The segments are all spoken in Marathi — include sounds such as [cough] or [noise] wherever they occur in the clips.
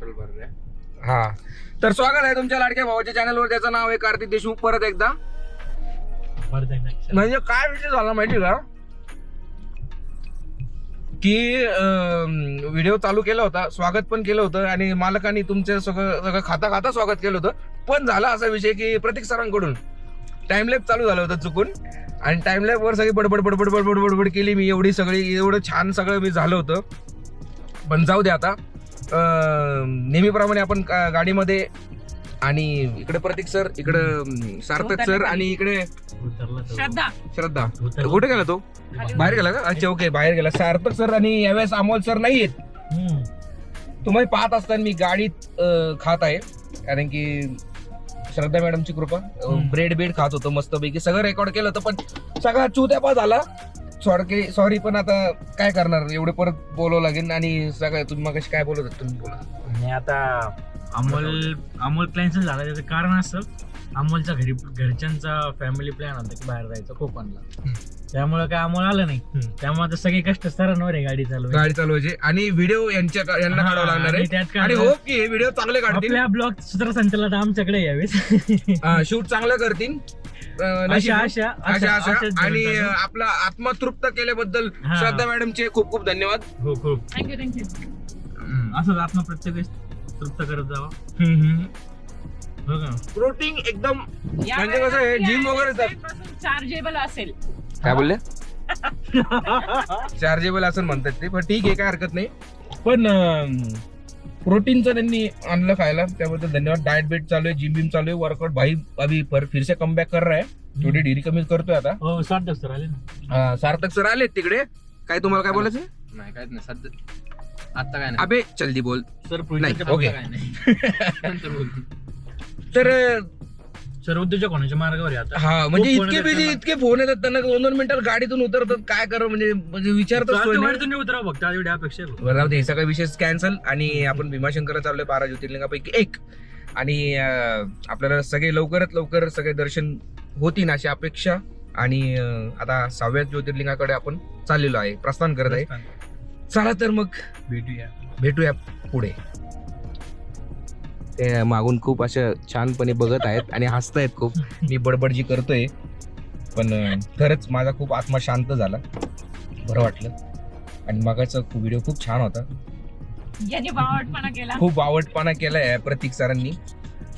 पेट्रोल भर रहे हा। तर स्वागत आहे तुमच्या लाडक्या भावाच्या चॅनलवर त्याचं नाव आहे कार्तिक देशमुख. परत एकदा. म्हणजे काय विषय झाला माहिती का? की व्हिडिओ चालू केला होता स्वागत पण केलं होतं आणि मालकांनी तुमचं सगळं सगळं खाता खाता स्वागत केलं होतं. पण झाला असा विषय की प्रतीक सरांकडून टाइमलॅप चालू झालं होतं चुकून. आणि टाइमलॅप वर सगळी बडबड बडबड बडबड बडबड केली मी. एवढी सगळी एवढं छान सगळं मी झालं होतं. पण जाऊ दे आता. नेहमीप्रमाणे आपण गाडीमध्ये आणि इकडे प्रतीक सर इकडे सार्थक सर आणि इकडे श्रद्धा. श्रद्धा. कुठे गेला तो? बाहेर गेला का? अच्छा ओके बाहेर गेला. सार्थक सर आणि यावेळेस अमोल सर नाही आहेत तुम्ही पाहत असताना मी गाडीत खात आहे. कारण की श्रद्धा मॅडमची कृपा. ब्रेड बीड खात होतो मस्तपैकी. सगळं रेकॉर्ड केलं होतं पण सगळा चुत्यापा झाला. सॉरी सॉरी पण आता काय करणार? एवढे परत बोलावं लागेल आणि सगळं तुम्ही मग काय बोलत होता तुम्ही बोला आणि आता अमोल अमोल कॅन्सल झाला. त्याचं कारण असं अमोलच्या घरी घरच्यांचा फॅमिली प्लॅन होता की बाहेर जायचं कोकणला. त्यामुळे काय अमोल आलं नाही. त्यामुळे आता सगळे कष्ट सरांवर आहे गाडी चालू गाडी चालवायची. आणि व्हिडिओ यांच्या यांना काढावं लागणार आहे. त्यात काय आणि? हो की हे व्हिडिओ चांगले काढतील. आपल्या ब्लॉग सूत्रसंचालन आमच्याकडे यावेळेस शूट चांगलं करतील. अशा. अशा अशा अशा अशाच आणि. आपला आत्मा तृप्त केल्याबद्दल. श्रद्धा मॅडमचे खूप खूप धन्यवाद. हो खूप. थँक्यू थँक्यू असंच आत्मा प्रत्येक तृप्त करत जावा. हो प्रोटीन एकदम म्हणजे कसं आहे, gym वगैरे तर- चार्जेबल असेल. काय बोलले? [laughs] चार्जेबल असं म्हणतात ते पण ठीक आहे काय हरकत नाही. पण प्रोटीनचं त्यांनी आणलं खायला. त्याबद्दल धन्यवाद. डाएट बेट चालू आहे जिम बिम चालू आहे वर्कआउट भाई अभी पर फिर से कम बॅक कर रहा है. थोडी ढिरी कमी करतोय आता. हो साठ सर आले ना. अं, सार्थक सर आलेत तिकडे. काय तुम्हाला काय बोलायचं नाही काहीच नाही. सध्या आता काय नाही. अबे जल्दी बोल. सर नाही, ओके. काय नाही. [laughs] नंतर. तर अं, सर उद्योजक होण्याच्या मार्गावर आहे आता. हा म्हणजे खूप इतके येतात. बिझी. इतके फोन येतात त्यांना दोन दोन मिनिटात गाडीतून उतरतात काय करा म्हणजे म्हणजे विचारतात सोय नाही. नाही फक्त एवढी अपेक्षा आहे. बरं, राहू दे हे सगळा विषय कॅन्सल आणि आपण भीमाशंकरला चाललोय बारा ज्योतिर्लिंगापैकी एक. आणि अं, आपल्याला सगळे लवकरात लवकर सगळे दर्शन होतील अशी अपेक्षा. आणि अं, आता सहाव्या ज्योतिर्लिंगाकडे आपण चाललेलो आहे प्रस्थान करत आहे. चला तर मग भेटूया. भेटूया पुढे. ते मागून खूप असं छानपणे बघत आहेत आणि हसतायत खूप. मी बडबड जी करतोय पण खरंच माझा खूप आत्मा शांत झाला. बरं वाटलं. आणि मगाचा व्हिडिओ खूप छान होता. याने बावटपणा केला. खूप आवडपणा केलाय प्रतीक सरांनी.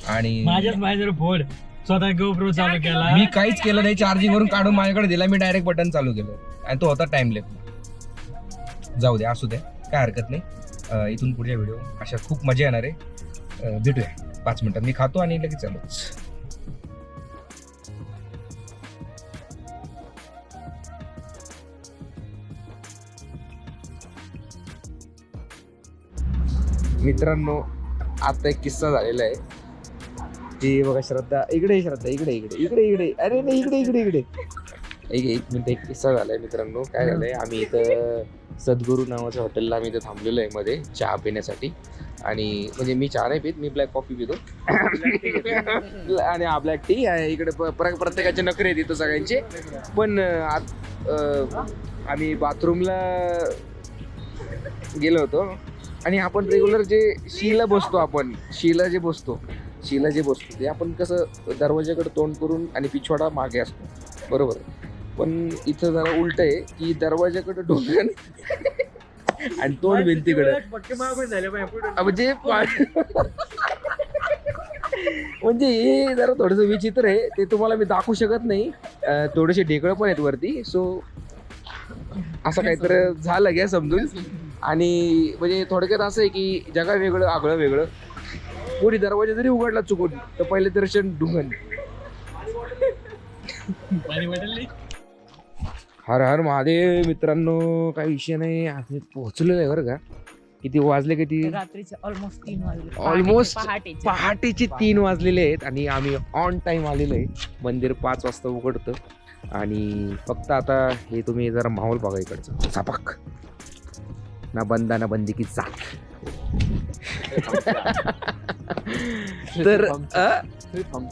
आणि माझ्याच माझ्यावर फोड. स्वतः गोप्रो चालू केला. मी काहीच केलं नाही चार्जिंग वरून काढून माझ्याकडे दिला मी डायरेक्ट बटन चालू केलं. आणि तो होता टाइम लेप जाऊ द्या असू द्या काय हरकत नाही. इथून पुढच्या व्हिडिओ अशा खूप मजा येणार आहे. भेटूया पाच मिनिटात. मी खातो आणि लगेच चालूच मित्रांनो आता एक किस्सा झालेला आहे. ती बघा श्रद्धा. इकडे श्रद्धा इकडे इकडे इकडे इकडे. अरे नाही इकडे इकडे इकडे. एक एक मिनिट एक किस्सा झालाय मित्रांनो. काय झालंय? आम्ही इथं सद्गुरू नावाच्या हॉटेलला आम्ही इथं थांबलेलो आहे मध्ये. चहा पिण्यासाठी. आणि म्हणजे मी चहा नाही पित मी ब्लॅक कॉफी पितो. [laughs] आणि हा ब्लॅक टी आहे इकडे प्रत्येकाचे नखरे आहेत इथं सगळ्यांचे. पण आम्ही बाथरूमला गेलो होतो. आणि आपण रेग्युलर जे शीला बसतो आपण शीला जे बसतो शीला जे बसतो ते आपण कसं दरवाजाकडे तोंड करून आणि पिछवाडा मागे असतो. बरोबर? पण इथं जरा उलट आहे की दरवाजाकडे डोंगण [laughs] आणि तोंड भिंतीकडे. म्हणजे म्हणजे हे जरा थोडस विचित्र आहे ते तुम्हाला मी दाखवू शकत नाही. थोडेसे ढेकळं पण आहेत वरती सो असं काहीतरी झालं घ्या समजून. आणि म्हणजे थोडक्यात असं आहे की जगा वेगळं आगळं वेगळं. कोणी दरवाजा जरी उघडला चुकून तर पहिले दर्शन ढुंगण. पाणी वाटेल नाही? हर हर महादेव मित्रांनो काही विषय नाही. आम्ही पोहोचलेलो आहे बरं का. किती वाजले किती? रात्रीचे ऑलमोस्ट तीन वाजले. Almost पहाटेचे. पहाटेचे तीन वाजलेले आहेत आणि आम्ही ऑन टाइम आलेलो आहे. मंदिर पाच वाजता उघडतं. आणि फक्त आता हे तुम्ही जरा माहोल बघा इकडचं. चापाक ना बंदा ना बंदी की जात. [laughs] तर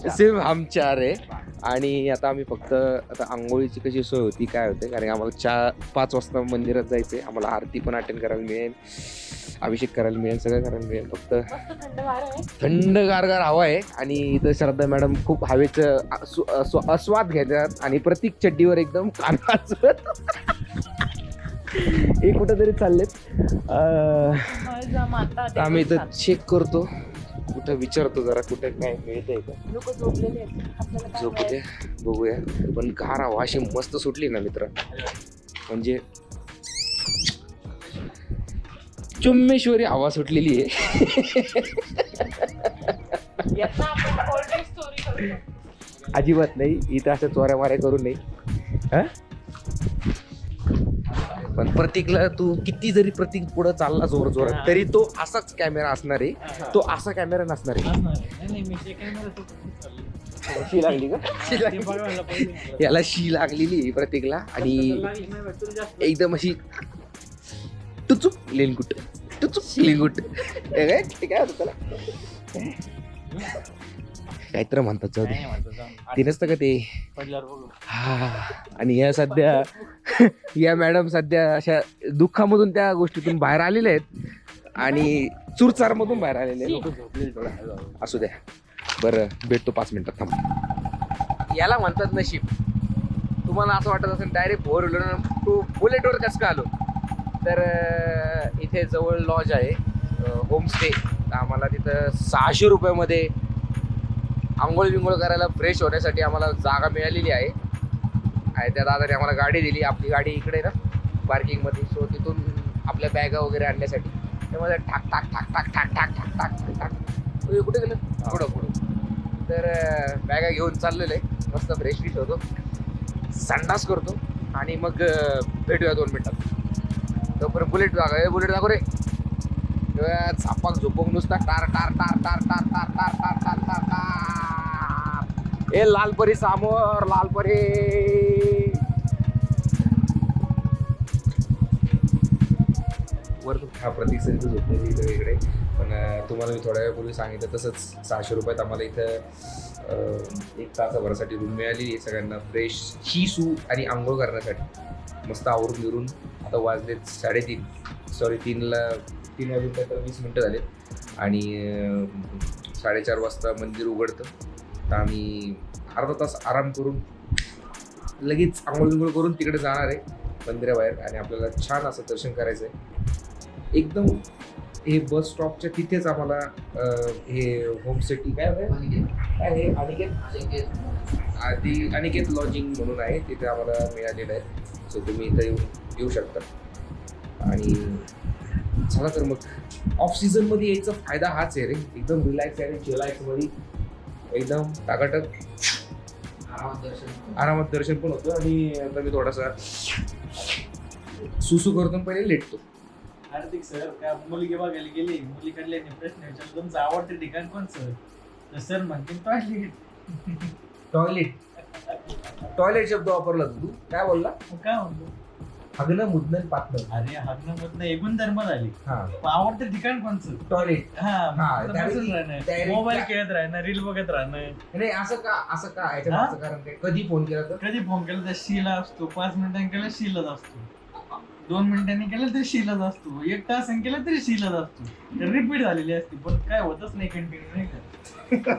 सिर्फ हम चार आहे आणि आता आम्ही फक्त आता आंघोळीची कशी सोय होती काय होते कारण आम्हाला चार पाच वाजता मंदिरात जायचं आहे आम्हाला आरती पण अटेंड करायला मिळेल. अभिषेक करायला मिळेल सगळं करायला मिळेल. फक्त थंड गारगार हवा आहे. आणि इथं श्रद्धा मॅडम खूप हवेचं आस्व- आस्वाद घेतात. आणि प्रत्येक चड्डीवर एकदम कानाचं हे कुठंतरी चाललेत. आम्ही इथं चेक करतो. कुठं विचारतो जरा कुठं काय मिळतंय का? लोक झोपलेले आहेत. आपल्याला काय झोपू द्या बघूया. पण गार हवा अशी मस्त सुटली ना मित्र. म्हणजे चुम्मेश्वरी हवा सुटलेली आहे. माहिती? यातनं आपण cold drink story करू शकतो. अजिबात नाही. इथं असं चोऱ्या माऱ्या करू नये. हा? पण प्रतीकला तू किती जरी प्रतीक पुढे चालला जोर जोर तरी तो असाच कॅमेरा असणार. आहे तो असा कॅमेरा नसणार. आहे शी लागली का? शी याला शी लागलेली आहे प्रतीकला. आणि एकदम अशी टुचूप लेनगुट टुचूप लेनगुट. काय काय त्याला काहीतरी म्हणतात जाऊ दे. ते नसतं का ते. हा आणि या सध्या [laughs] या मॅडम सध्या अशा दुःखामधून त्या गोष्टीतून बाहेर आलेल्या आहेत. आणि चुरचार मधून बाहेर आलेले आहेत. असू द्या. बरं भेटतो पाच मिनिटात. थांब. याला म्हणतात नशीब. तुम्हाला असं वाटत असेल डायरेक्ट फोर व्हीलर टू बुलेटवर कसं का आलो? तर अं, इथे जवळ लॉज आहे. होमस्टे आम्हाला तिथं सहाशे रुपयामध्ये आंघोळ बिंघोळ करायला फ्रेश होण्यासाठी आम्हाला जागा मिळालेली आहे आणि त्या दादाने आम्हाला गाडी दिली आपली गाडी इकडे ना पार्किंगमध्ये सो तिथून आपल्या बॅगा वगैरे आणण्यासाठी त्यामध्ये ठाक ठाक ठाक ठाक ठाक ठाक ठाक ठाक ठाक ठाक कुठे गेलं पुढं पुढं तर बॅगा घेऊन चाललेलं आहे मस्त फ्रेश फ्रेश होतो संडास करतो आणि मग भेटूया दोन मिनटात तोपर्यंत बुलेट दाखव ए बुलेट दाखव रे झापाक झोपक नुसता टार टार टार टार टार टार टार टार टार टार टार ए लालपरी सामोर लालपरी. वर हा प्रतीक सर इथं झोपलेली इथं वेगळे. पण तुम्हाला मी थोड्या वेळापूर्वी सांगितलं तसंच सहाशे रुपयात आम्हाला इथं एक तासाभरासाठी रूम मिळाली. आहे सगळ्यांना फ्रेश ही सू आणि आंघोळ करण्यासाठी. मस्त आवरून बिरून आता वाजलेत साडेतीन. सॉरी तीनला तीन वाजून तर वीस मिनटं झालेत. आणि साडेचार वाजता मंदिर उघडतं. तर आम्ही अर्धा तास आराम करून लगेच आंघोळ बिंघोळ करून तिकडे जाणार आहे मंदिराबाहेर आणि आपल्याला छान असं दर्शन करायचं आहे एकदम हे बस स्टॉपच्या तिथेच आम्हाला हे होमस्टे काय आहे? काय हे? अनिकेत. आधी अनिकेत लॉजिंग म्हणून आहे तिथे आम्हाला मिळालेलं आहे. सो तुम्ही इथं येऊन येऊ शकता. आणि चला तर मग. ऑफ सीझनमध्ये यायचा फायदा हाच आहे रे. एकदम रिलॅक्स आणि चिलाक्समध्ये एकदम टाकाटक आरामात दर्शन पण होतं आणि आता मी थोडासा सुसू करतो आणि पहिले लेटतो. हार्दिक सर काय मुलगी बघायला गेली. मुलीकडले प्रश्न विचारला तुमचं आवडतं ठिकाण कोणचं तर सर म्हणतील टॉयलेट टॉयलेट टॉयलेट शब्द वापरला तू. काय बोलला? काय म्हणतो? हगणं मुदणं पातणं अरे हरणं मधनं एकूण धर्म झाली. हा. आवडतं ठिकाण कोणचं? टॉयलेट. हा हा, बसून राहणं. मोबाईल खेळत राहणं रील बघत राहणं. नाही असं का असं का याच्या? मागचं कारण काय? कधी फोन केला तर? कधी फोन केला तर शीला असतो पाच मिनिटांनी केला शीलच असतो. दोन मिनिटांनी केलं तरी शीलच असतो. एक तास केलं तरी शीलच असतो. रिपीट झालेली असते पण काय होतच नाही कंटिन्यू नाही का?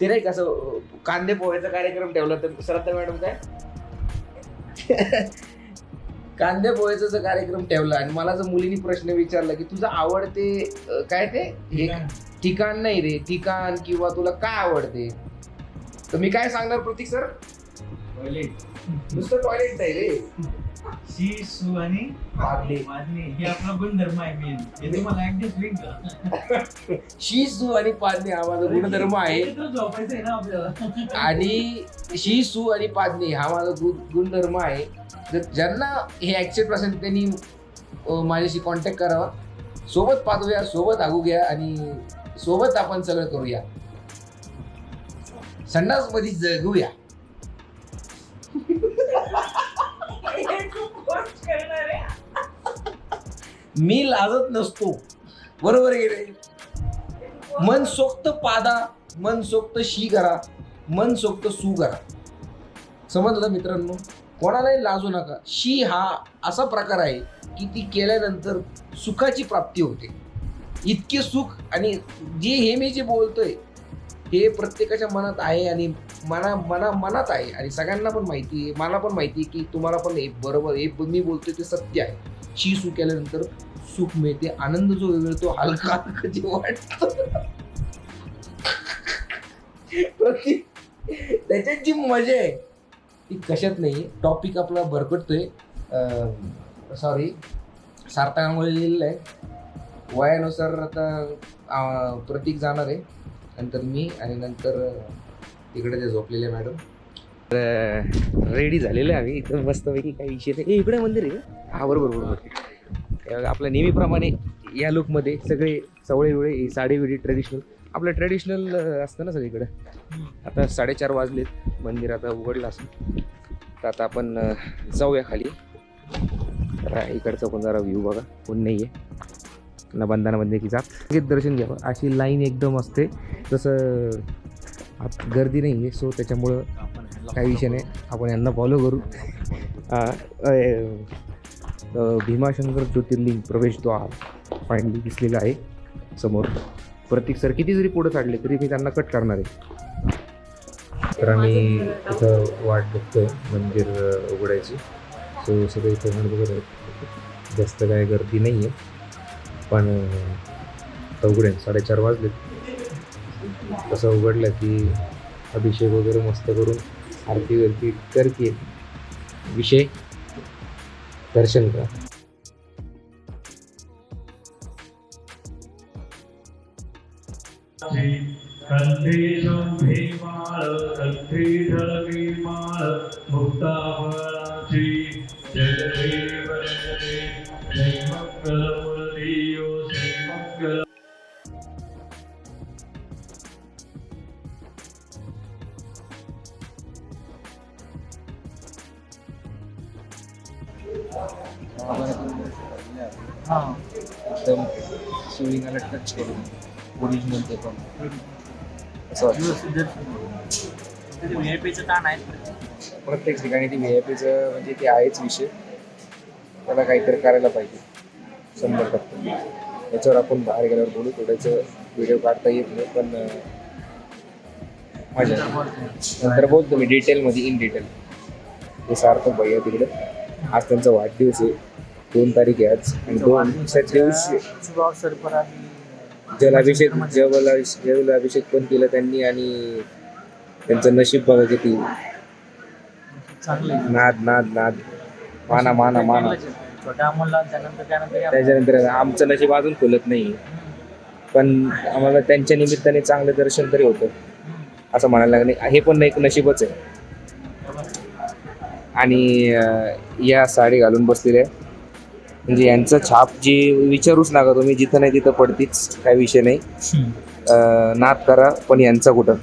ते नाही कसं कांदे पोह्याचा कार्यक्रम ठेवला तर श्रद्धा मॅडम काय? कांदे पोह्याचा जर कार्यक्रम ठेवला आणि मला जर मुलीने प्रश्न विचारला की तुझं आवडते अं, काय ते? हे ठिकाण. नाही रे ठिकाण किंवा तुला काय आवडते? तर मी काय सांगणार प्रतीक सर? टॉयलेट नुसतं टॉयलेट नाही रे. शी सु आणि हे आपला गुणधर्म आहे मेन हे तुम्हाला होईल का शी सू आणि पादणी हा माझा गुणधर्म आहे. एकत्र झोपायचं आहे ना आपल्याला. आणि शी सू आणि पादणी हा माझा गु गुणधर्म आहे. जर ज्यांना हे ऍक्सेप्ट असेल त्यांनी अं, माझ्याशी कॉन्टॅक्ट करावा. सोबत पाठवूया सोबत आगू घ्या आणि सोबत आपण सगळं करूया. संडासमध्ये जगूया. मी लाजत नसतो. बरोबर आहे मन सोक्त पादा मन सोक्त शी करा मन सोक्त सू करा. समजलं मित्रांनो? कोणालाही लाजू नका. शी हा असा प्रकार आहे की ती केल्यानंतर सुखाची प्राप्ती होते. इतके सुख आणि जे हे मी जे बोलतोय हे प्रत्येकाच्या मनात आहे आणि मना मना मनात आहे. आणि सगळ्यांना पण माहिती आहे मला पण माहिती आहे की तुम्हाला पण हे बरोबर हे मी बोलतोय ते सत्य आहे. शी सुख केल्यानंतर सुख मिळते आनंद जो मिळतो हलका हलका जे वाटतं. त्याच्यात जी मजा आहे ती कशात नाही. टॉपिक आपला भरकटतोय. सॉरी सार्थकामुळे लिहिलेलं आहे. वयानुसार आता प्रतीक जाणार आहे. नंतर मी आणि नंतर तिकडे ते झोपलेले मॅडम. रेडी झालेलं आहे आम्ही. इथं मस्तपैकी काही विषय नाही. इकडे मंदिर आहे हा बरोबर बरोबर. आपल्या नेहमीप्रमाणे या लुकमध्ये सगळे सवळे वेळे साडी विडी ट्रेडिशनल आपलं ट्रेडिशनल असतं ना सगळीकडे. आता साडेचार वाजलेत मंदिर आता उघडलं असेल तर आता आपण जाऊया खाली. इकडचा इकडचं पण जरा व्ह्यू बघा. कोण नाही आहे ना बंधाना बंदे की जात. लगेच दर्शन घ्यावं. अशी लाईन एकदम असते. तसं आत गर्दी नाही आहे सो त्याच्यामुळं काही विषय नाही. आपण यांना फॉलो करू. भीमाशंकर ज्योतिर्लिंग प्रवेशद्वार फायनली दिसलेलं आहे समोर. प्रतीक सर किती जरी पुढं काढले तरी मी त्यांना कट करणार आहे. तर आम्ही इथं वाट बघतोय मंदिर उघडायची. सो सगळे इथं बघत आहेत. जास्त काय गर्दी नाही आहे पण उघडेन साडेचार वाजले तसं उघडलं की अभिषेक वगैरे मस्त करून आरती वरती करते विषय? दर्शन करा. मुक्ता जय टच ओरिजिनल ते पण. असं वाटतं. व्हीआयपीचं ताण आहे. प्रत्येक ठिकाणी ती व्ही आय पीचं म्हणजे ते आहेच विषय. त्याला काहीतरी करायला पाहिजे. शंभर टक्के. याच्यावर आपण बाहेर गेल्यावर बोलू. थोडंसं व्हिडिओ काढता येत नाही पण अं, मजा नंतर बोलतो मी डिटेलमध्ये इन डिटेल ते सार्थक भैया तिकडे. आज त्यांचा वाढदिवस आहे. दोन तारीख आहे आज आणि दोन जलाभिषेक जवला जलाभिषेक पण केलं त्यांनी आणि त्यांचं नशीब बघा किती. नाद नाद नाद. माना माना माना. छोट्या अमोलला त्यानंतर त्यानंतर या- त्याच्यानंतर आमचं नशीब अजून खुलत नाही. पण आम्हाला त्यांच्या निमित्ताने चांगलं दर्शन तरी होतं. असं म्हणायला लागले. हे पण एक नशीबच आहे. आणि अं, या साडी घालून बसलेल्या आहे. म्हणजे यांचं छाप जी विचारूच नका तुम्ही जिथं नाही तिथं पडतीच काही विषय नाही. अं, नाद करा पण यांचा कुठं?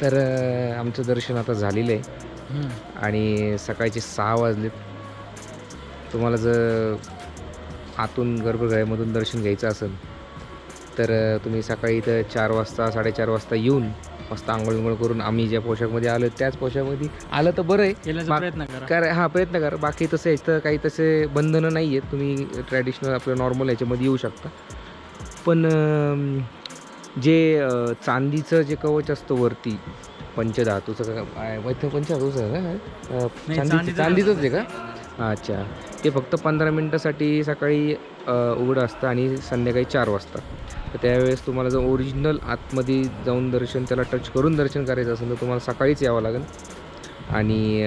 तर अं, आमचं दर्शन आता झालेलं आहे. आणि सकाळचे सहा वाजलेत. तुम्हाला जर आतून गर्भगृहामधून दर्शन घ्यायचं असेल तर तुम्ही सकाळी इथं चार वाजता साडेचार वाजता येऊन मस्त आंघोळ विंघोळ करून आम्ही ज्या पोशाखमध्ये आलो त्याच पोशाखमध्ये आलं तर बरं आहे. प्रयत्न करा. हां प्रयत्न करा. बाकी तसं याचं काही तसे बंधनं नाही आहेत तुम्ही ट्रॅडिशनल आपलं नॉर्मल याच्यामध्ये येऊ शकता. पण जे चांदीचं जे कवच असतं वरती पंचधातूचं पंचधातूचं आहे चांदीचं चांदीचंच आहे का? अच्छा. ते फक्त पंधरा मिनटासाठी सकाळी उघडं असतं आणि संध्याकाळी चार वाजता. तर त्यावेळेस तुम्हाला जर ओरिजिनल आतमध्ये जाऊन दर्शन त्याला टच करून दर्शन करायचं असेल तर तुम्हाला सकाळीच यावं लागेल. आणि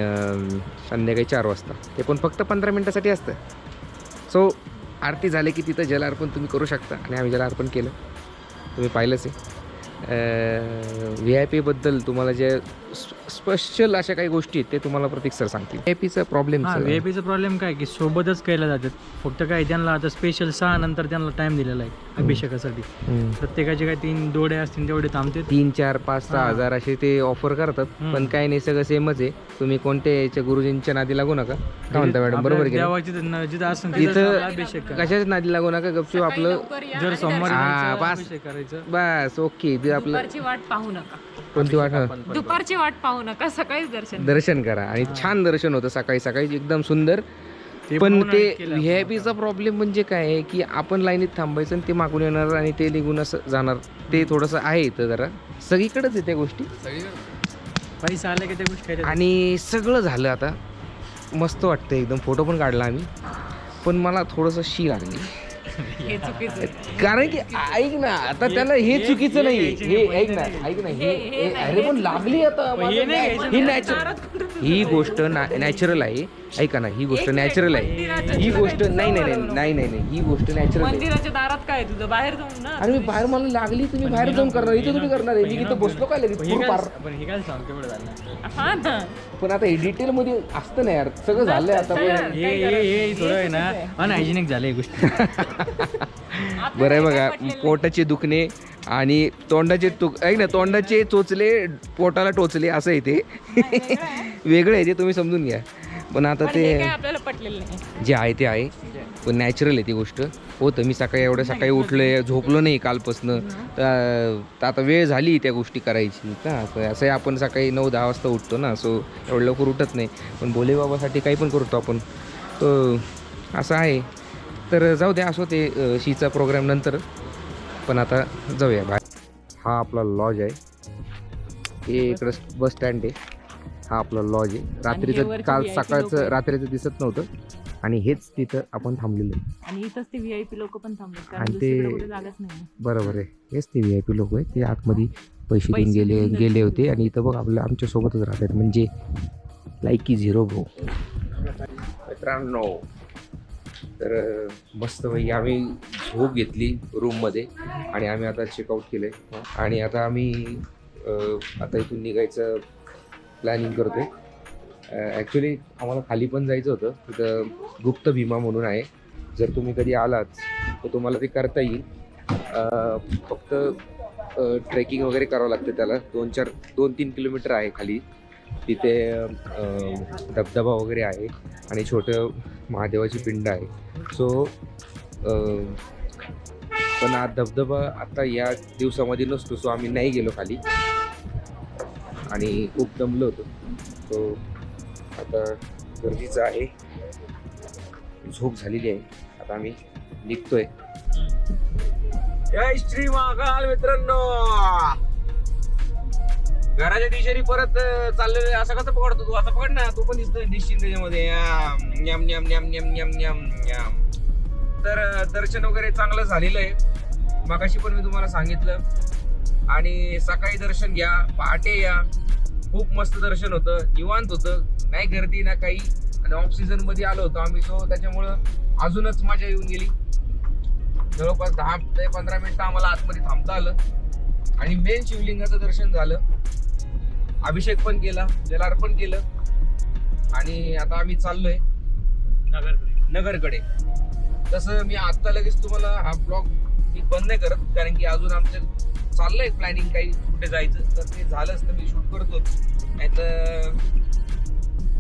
संध्याकाळी चार वाजता. ते पण फक्त पंधरा मिनटासाठी असतं. सो आरती झाली की तिथं जल अर्पण तुम्ही करू शकता. आणि आम्ही जलार्पण केलं. तुम्ही पाहिलंच आहे. व्ही आय पीबद्दल तुम्हाला जे स्पेशल अशा काही गोष्टी आहेत ते तुम्हाला प्रतीक सर सांगतील. एपीचा प्रॉब्लेम हा व्हीआयपीचा प्रॉब्लेम काय की सोबतच केल्या जातात. फक्त काय त्यांना आता स्पेशल सहा नंतर त्यांना टाइम दिलेला आहे अभिषेकासाठी. प्रत्येकाचे काय तीन दोडे असतील तेवढे थांबते. तीन चार पाच सहा हा. हजार असे ते ऑफर करतात. पण काय नाही सगळं सेमच आहे. तुम्ही कोणत्या याच्या गुरुजींच्या नादी लागू नका. काय म्हणता मॅडम बरोबर तिथं. कशाच नादी लागू नका? गपचूप आपलं जर सोमवारी हा, बस. अभिषेक करायचं. बस ओके. आपलं वाट पाहू नका. कोणती वाट. दुपारची वाट पाहू नका सकाळीच दर्शन दर्शन करा. आणि छान दर्शन होतं सकाळी सकाळी एकदम सुंदर. पण ते केलं आपण. व्हीआयपीचा प्रॉब्लेम म्हणजे काय आहे की आपण लाईनीत थांबायचं आणि ते मागून येणार आणि ते निघून असं जाणार. ते थोडंसं आहे इथं जरा. सगळीकडेच आहे त्या गोष्टी. पैसा आले की त्या गोष्टी आणि सगळं झालं आता. मस्त वाटतं एकदम. फोटो पण काढला आम्ही. पण मला थोडंसं शी लागली. हे [laughs] चुकीचं आहे. कारण की ऐक ना आता त्याला हे चुकीचं नाही हे ऐक ना ऐक ना हे नाही, अरे हे पण लागली आता हे नाही घ्यायचं. ही. नॅचरल ही गोष्ट नॅचरल आहे. ऐका ना ही गोष्ट नॅचरल आहे. ही गोष्ट नाही नाही नाही नाही नाही नाही ही गोष्ट नॅचरल आहे. मंदिराच्या दारात काय तुझं? बाहेर जाऊन ना अरे मी बाहेर मला लागली तुम्ही बाहेर जाऊन करणार इथे तुम्ही करणार आहे मी इथं बसलो काय लगेच पण हे पूर्ण काय पार पण हे काय सांग केवढं झालं? हा ना. पण आता हे डिटेल मध्ये असतं ना यार सगळं झालंय आता. पण. हे हे हे थोडं आहे ना अनहायजेनिक झालं ही गोष्ट. बरं आहे बघा पोटाचे दुखणे आणि तोंडाचे तुक ऐक ना तोंडाचे चोचले पोटाला टोचले असं आहे ते. वेगळं आहे ते तुम्ही समजून घ्या. पण आता ते आपल्याला पटलेलं नाही. जे आहे ते आहे. पण नॅचरल आहे ती गोष्ट. होतं मी सकाळी एवढं सकाळी उठलोय झोपलो नाही कालपासनं. तर आता वेळ झाली त्या गोष्टी करायची का? असं आपण सकाळी नऊ दहा वाजता उठतो ना सो एवढं लवकर उठत नाही. पण भोलेबाबासाठी काही पण करतो आपण. तर असं आहे. तर जाऊ द्या असो ते शीचा प्रोग्राम नंतर. पण आता जाऊया बाहेर. हा आपला लॉज आहे. हे इकडं बस स्टँड आहे. हा आपला लॉज आहे. रात्रीचं काल सकाळचं. रात्रीचं दिसत नव्हतं. आणि हेच तिथं आपण थांबलेलो आहे. आणि इथंच ते व्हीआयपी लोक पण कारण आणि ते- जागाच नाही. बरोबर आहे. हेच ते व्ही आय पी लोक आहेत. ते आतमध्ये पैसे देऊन गेले गेले होते. आणि इथं बघ आपल्या आमच्या सोबतच राहतात म्हणजे लायकी झिरो भाऊ मित्रांनो तर मस्त पैकी आम्ही झोप घेतली रूममध्ये आणि आम्ही आता चेकआउट केले आणि आता आम्ही आता इथून निघायचं प्लॅनिंग करतोय. ॲक्च्युली आम्हाला खाली पण जायचं होतं. तिथं गुप्त भीमा म्हणून आहे. जर तुम्ही कधी आलात तर तुम्हाला ते करता येईल. फक्त ट्रेकिंग वगैरे करावं लागतं त्याला. दोन चार दोन तीन किलोमीटर आहे खाली. तिथे धबधबा वगैरे आहे आणि छोटं महादेवाची पिंड आहे. सो पण हा धबधबा आता या दिवसामध्ये नसतो सो आम्ही नाही गेलो खाली. आणि खूप दमलो होतो. तो आता गरजेचं आहे. झोप झालेली आहे. आता आम्ही निघतोय. जय श्री महाकाल मित्रांनो! घराच्या दिशेने परत चाललेले चाललेलं असं कसं पकडतो तू? असं पकड ना. तू पण दिसतोय दिसशील त्याच्यामध्ये. न्याम न्याम न्याम न्याम न्याम न्याम न्याम तर दर्शन वगैरे चांगलं झालेलं आहे. मगाशी पण मी तुम्हाला सांगितलं. आणि सकाळी दर्शन घ्या पहाटे या. खूप मस्त दर्शन होतं निवांत होतं. नाही गर्दी ना काही. आणि ऑफ सीझनमध्ये आलो होतो आम्ही सो त्याच्यामुळं अजूनच मजा येऊन गेली. जवळपास दहा ते पंधरा मिनिटं आम्हाला आतमध्ये थांबता आलं. आणि मेन शिवलिंगाचं दर्शन झालं. अभिषेक पण केला जलार्पण केलं. आणि आता आम्ही चाललोय नगरकडे. तसं मी आत्ता लगेच तुम्हाला हा ब्लॉग मी बंद नाही करत कारण की अजून आमच्या चाललंय प्लॅनिंग काही? कुठे जायचं? तर ते झालंच तर मी शूट करतो. नाही तर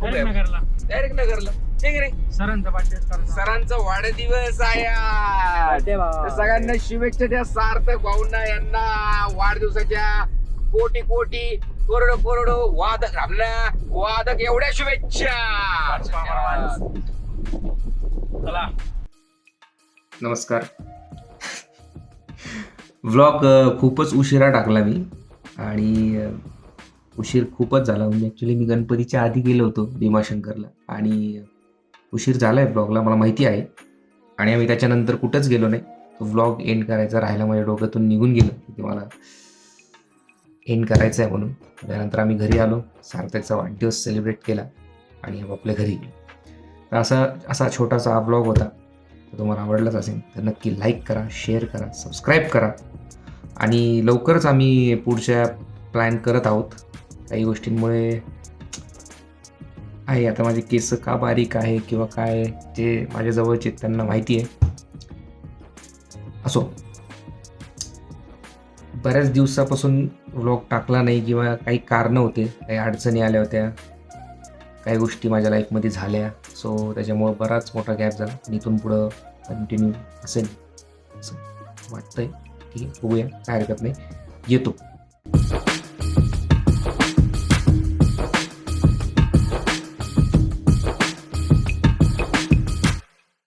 नगरला. डायरेक्ट नगरला. ठीक आहे रे. सरांचा वाढदिवस सरांचा वाढदिवस आहे. तर सगळ्यांना शुभेच्छा द्या. सार्थक भाऊंना यांना वाढदिवसाच्या कोटी कोटी करोडो करोडो वादक आपल्या वादक एवढ्या शुभेच्छा. चला. नमस्कार. व्लॉग खूपच उशिरा टाकला मी. आणि उशीर खूपच झाला. म्हणजे ॲक्च्युली मी गणपतीच्या आधी गेलो होतो भीमाशंकरला. आणि उशीर झाला आहे ब्लॉगला मला माहिती आहे. आणि आम्ही त्याच्यानंतर कुठंच गेलो नाही. तो व्लॉग एंड करायचा राहिला माझ्या डोक्यातून निघून गेलं. की मला एंड करायचं आहे म्हणून. त्यानंतर आम्ही घरी आलो. सार्थकचा वाढदिवस सेलिब्रेट केला. आणि आपल्या घरी गेलो. तर असा असा छोटासा हा ब्लॉग होता. तुम्हाला आवडलाच असेल तर नक्की लाईक करा शेअर करा सबस्क्राईब करा. आणि लवकरच आम्ही पुढच्या प्लॅन करत आहोत. काही गोष्टींमुळे आहे आता माझे केस का बारीक आहे किंवा काय जे माझ्या जवळचे आहेत त्यांना माहिती आहे. असो. बऱ्याच दिवसापासून व्लॉग टाकला नाही किंवा काही कारणं होते काही अडचणी आल्या होत्या काही गोष्टी माझ्या लाईफमध्ये झाल्या. सो त्याच्यामुळं बराच मोठा गॅप झाला. आणि इथून पुढं कंटिन्यू असेल असं वाटतंय. ठीक आहे बघूया काय हरकत नाही. येतो.